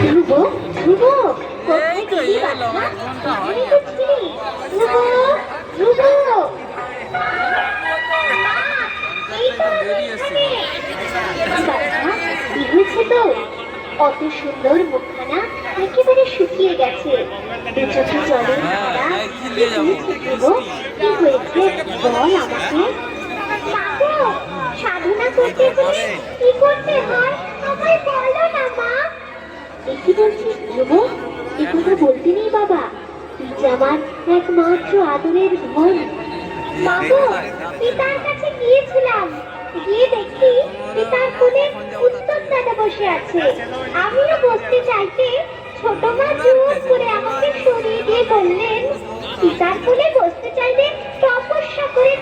ধ্রুব ধ্রুব কোথায় গেলি? ধ্রুব ধ্রুব। তো তো অত সুন্দর মুখখানা একেবারে শুকিয়ে গেছে। চোখে হ্যাঁ, যাব। কি হয়েছে? বল আমাকে। সাধনা করতে গেলে কি করতে হয়? আমায় বলো না মা। বসতে চাইতে ছোট করে আমাকে বসতে চাইলে করে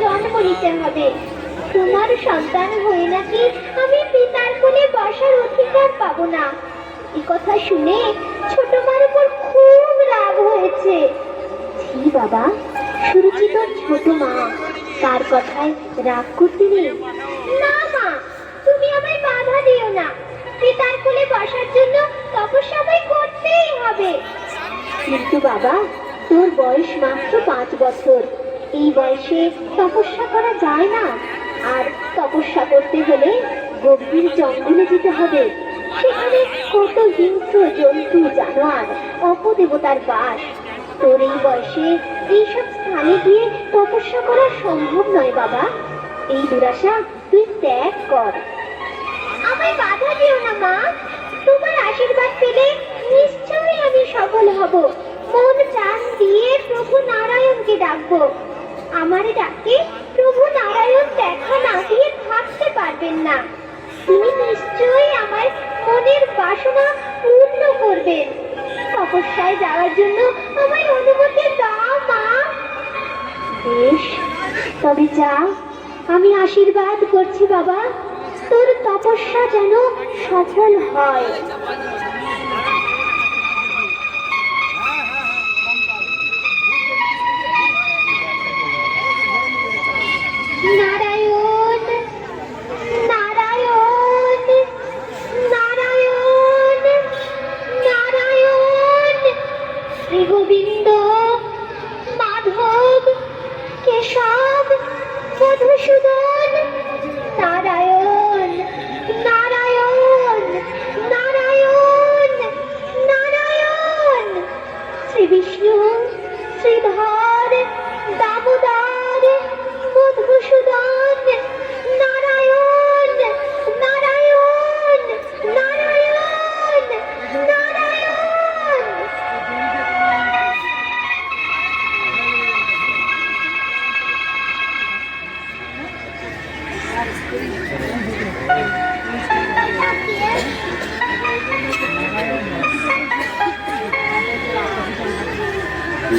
জন্ম হবে। তোমার সন্তান হয়ে নাকি আমি পিতার কোলে বসার অধিকার পাবো না এই কথা শুনে ছোট মার উপর খুব রাগ হয়েছে। ছি বাবা, সুরুচিত ছোট মা তার কথায় রাগ করতে নেই। না মা, তুমি আমায় বাধা দিও না। পিতার কোলে বসার জন্য তপস্যা আমায় করতেই হবে। কিন্তু বাবা, তোর বয়স মাত্র পাঁচ বছর। এই বয়সে তপস্যা করা যায় না। আর তপস্যা করতে হলে গভীর জঙ্গলে যেতে হবে। সেখানে কত হিংস্র জন্তু জানোয়ার অপদেবতার বাস। তোর এই বয়সে এইসব স্থানে গিয়ে তপস্যা করা সম্ভব নয়, বাবা। এই দুরাশা তুই ত্যাগ কর। আমায় বাধা দিও না, মা। তোমার আশীর্বাদ পেলে নিশ্চয়ই আমি সফল হব। মন প্রাণ দিয়ে প্রভু নারায়ণকে ডাকবো। আমার ডাকে প্রভু নারায়ণ দেখা না দিয়ে থাকতে পারবেন না। মনের বাসনা পূর্ণ করবেন। তপস্যায় যাওয়ার জন্য আমায় অনুমতি দাও, মা। বেশ, তবে যা, আমি আশীর্বাদ করছি বাবা। তোর তপস্যা যেন সফল হয়।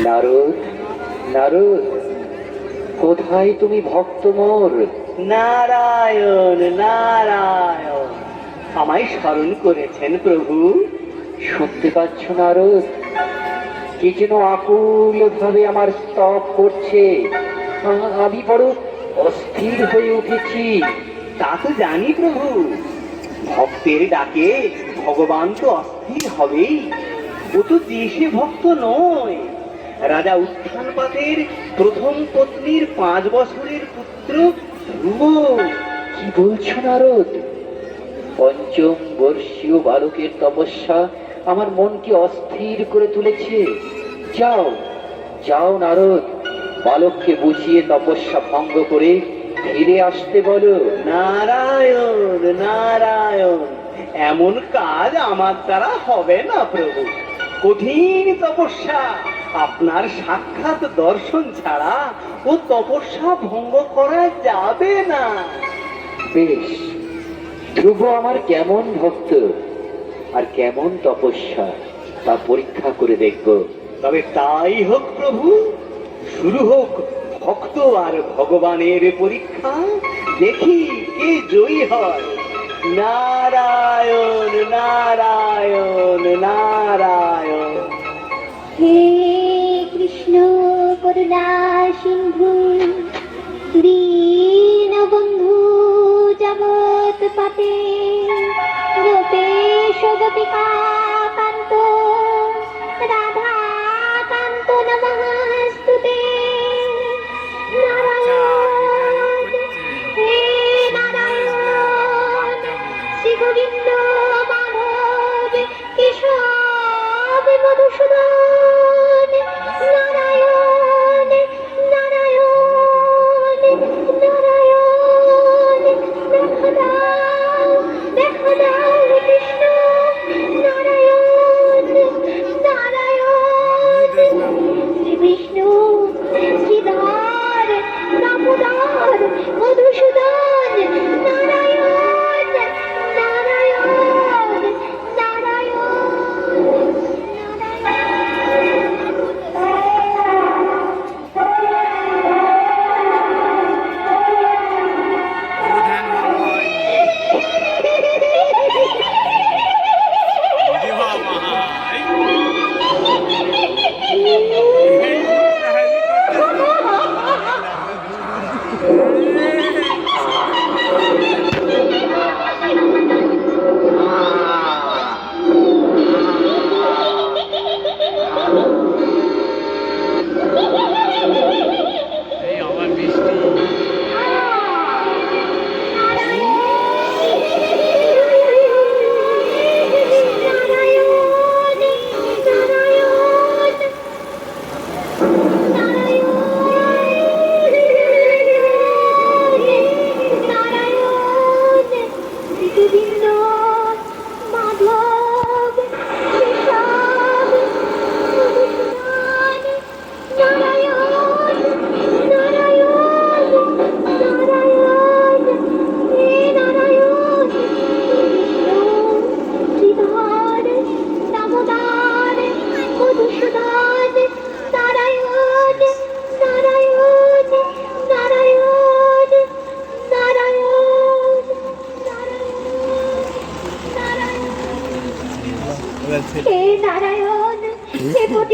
নারদ নারদ কোথায় তুমি ভক্ত মোর? নারায়ণ নারায়ণ। আমায় স্মরণ করেছেন প্রভু। শুনতে পাচ্ছ নারদ কে যেন আকুল ভাবে আমার স্তব করছে। আমি বড় অস্থির হয়ে উঠেছি। তা তো জানি প্রভু। ভক্তের ডাকে ভগবান তো অস্থির হবেই। ও তো দেশে ভক্ত নয়। রাজা উত্থানপাতের প্রথম পত্নীর পাঁচ বছরের পুত্র ধ্রুব। কি বলছো নারদ? পঞ্চম বর্ষীয় বালকের তপস্যা আমার মনকে অস্থির করে তুলেছে। যাও যাও নারদ, বালককে বুঝিয়ে তপস্যা ভঙ্গ করে ফিরে আসতে বলো। নারায়ণ নারায়ণ, এমন কাজ আমার দ্বারা হবে না প্রভু। কঠিন তপস্যা। আপনার সাক্ষাৎ দর্শন ছাড়া ও তপস্যা ভঙ্গ করা যাবে না। বেশ, ধ্রুব আমার কেমন ভক্ত আর কেমন তপস্যা তা পরীক্ষা করে দেখব। তবে তাই হোক প্রভু, শুরু হোক ভক্ত আর ভগবানের পরীক্ষা, দেখি কে জয়ী হয়। নারায়ণ নারায়ণ নারায়ণ। হে কৃষ্ণ করুণা সিন্ধু দীনবন্ধু জগৎ পাতে গোপেশ গোপিকা কান্ত রাধা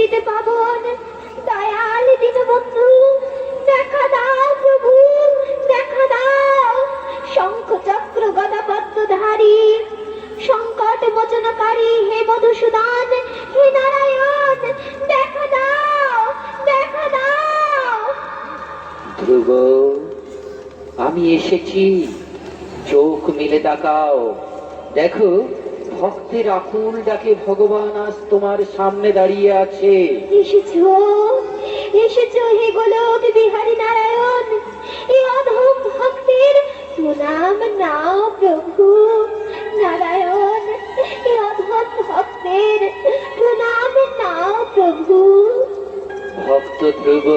পতিত পাবন। দয়াল দীনবন্ধু, দেখা দাও প্রভু, দেখা দাও। শঙ্খ চক্র গদা পদ্মধারী সংকট মোচনকারী হে মধুসূদন, হে নারায়ণ, দেখা দাও দেখা দাও। ধ্রুব, আমি এসেছি। চোখ মিলে তাকাও। দেখো ভক্তের আকুল ডাকে ভগবান আজ তোমার সামনে দাঁড়িয়ে আছে। এসেছ এসেছ হে গোলক বিহারী নারায়ণ। এই অধম ভক্তের প্রণাম নাও প্রভু। নারায়ণ এই অধম ভক্তের প্রণাম নাও প্রভু। ভক্ত ধ্রুব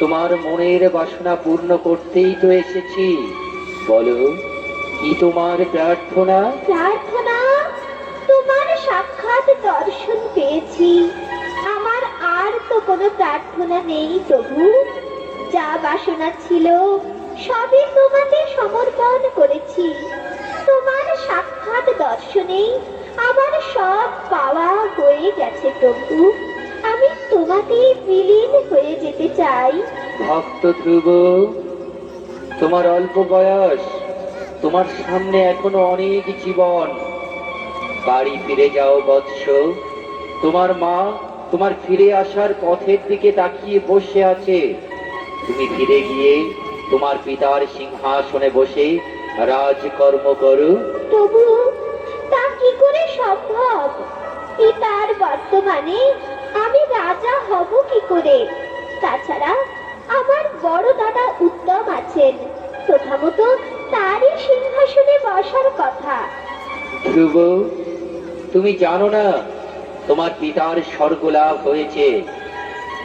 তোমার মনের বাসনা পূর্ণ করতেই তো এসেছি। বলো কি তোমার প্রার্থনা? প্রার্থনা? তোমার সাক্ষাৎ দর্শন পেয়েছি। আমার আর তো কোনো প্রার্থনা নেই প্রভু। যা বাসনা ছিল সবই তোমাকে সমর্পণ করেছি। তোমার সাক্ষাৎ দর্শনেই আমার সব পাওয়া হয়ে গেছে প্রভু। আমি তোমাতেই বিলীন হয়ে যেতে চাই। ভক্ত ধ্রুব তোমার অল্প বয়স তোমার সামনে এখনও অনেক জীবন। বাড়ি ফিরে যাও বৎস। তোমার মা তোমার ফিরে আসার পথের দিকে তাকিয়ে বসে আছে। তুমি ফিরে গিয়ে তোমার পিতার সিংহাসনে বসে রাজকর্ম করো। তবু তা কি করে সম্ভব? পিতার বর্তমানে আমি রাজা হব কি করে? তাছাড়া আমার বড় দাদা উত্তম আছেন। প্রথমত তারই সিংহাসনে বসার কথা। ধ্রুব, তুমি জানো না, তোমার পিতার স্বর্গ লাভ হয়েছে।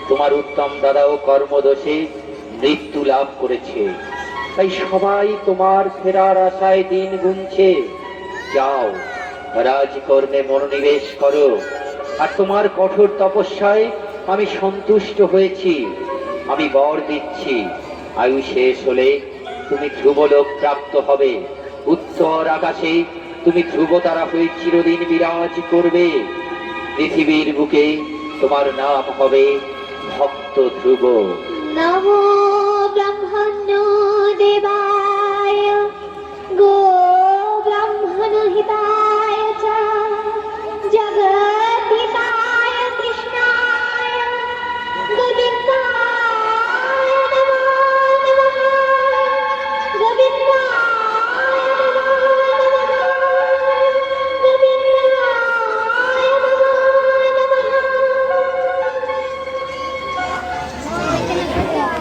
তোমার উত্তম দাদাও কর্মদোষে মৃত্যু লাভ করেছে। তাই সবাই তোমার ফেরার আশায় দিন গুনছে। যাও, রাজকর্মে মনোনিবেশ করো। আর তোমার কঠোর তপস্যায় আমি সন্তুষ্ট হয়েছি। আমি বর দিচ্ছি। আয়ু শেষ হলে তুমি ধ্রুবলোক প্রাপ্ত হবে। উত্তর আকাশে তুমি ধ্রুব তারা হয়ে চিরদিন বিরাজ করবে। পৃথিবীর বুকে তোমার নাম হবে ভক্ত ধ্রুব। নমো ব্রহ্মণ্য দেবায়। গো ব্রাহ্মণ হিতায়।